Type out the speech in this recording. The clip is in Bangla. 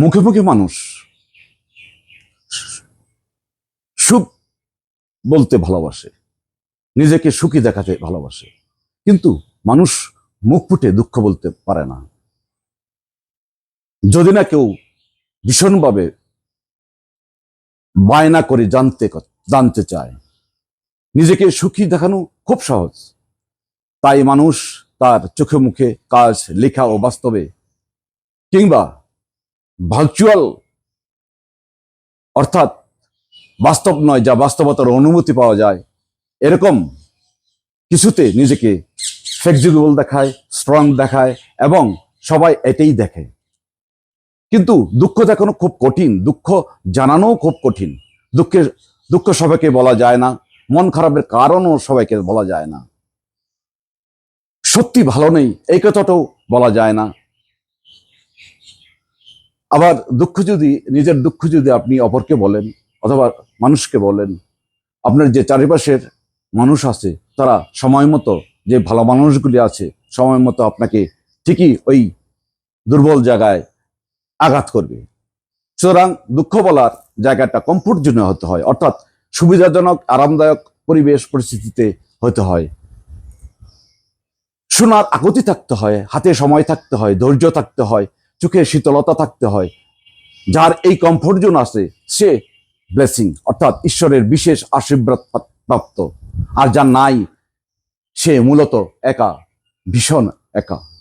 মুখে মুখে মানুষ। সুখ বলতে ভালোবাসে। নিজেকে সুখী দেখাতে ভালোবাসে। কিন্তু মানুষ মুখ ফুটে দুঃখ বলতে পারে না। যদি না কেউ ভীষণভাবে বায়না করে জানতে জানতে চায়, নিজেকে সুখী দেখানো খুব সহজ। তাই মানুষ তার চোখে মুখে কাজ, লেখা ও বাস্তবে কিংবা ভার্চুয়াল অর্থাৎ বাস্তব নয়, যা বাস্তবতার অনুমতি পাওয়া যায়। এরকম কিছুতে নিজেকে ফ্লেক্সিবল দেখায় স্ট্রং দেখায় এবং সবাই এটাই দেখে। কিন্তু দুঃখ দেখানো খুব কঠিন, দুঃখ জানানোও খুব কঠিন। দুঃখের, দুঃখ সবাইকে বলা যায় না, মন খারাপের কারণও সবাইকে বলা যায় না। সত্যি ভালো নেই, এই কথাটাও বলা যায় না। আবার দুঃখ যদি, নিজের দুঃখ যদি আপনি অপরকে বলেন, অথবা মানুষকে বলেন, আপনার যে চারিপাশের মানুষ আছে, তারা সময় মতো যে ভালো মানুষগুলি আছে, সময় মতো আপনাকে ঠিকই ওই দুর্বল জায়গায় আঘাত করবে। সুতরাং দুঃখ বলার জায়গাটা কমফোর্ট জোনে হতে হয়, অর্থাৎ সুবিধাজনক, আরামদায়ক পরিবেশ পরিস্থিতিতে হতে হয়। শোনার আগতি থাকতে হয়, হাতে সময় থাকতে হয়, ধৈর্য থাকতে হয় চোখে শীতলতা থাকতে হয়। যার এই কমফোর্ট জোন আছে, সে ব্লেসিং অর্থাৎ ঈশ্বরের বিশেষ আশীর্বাদ প্রা- প্রাপ্ত। আর যার নাই, সে মূলত একা, ভীষণ একা।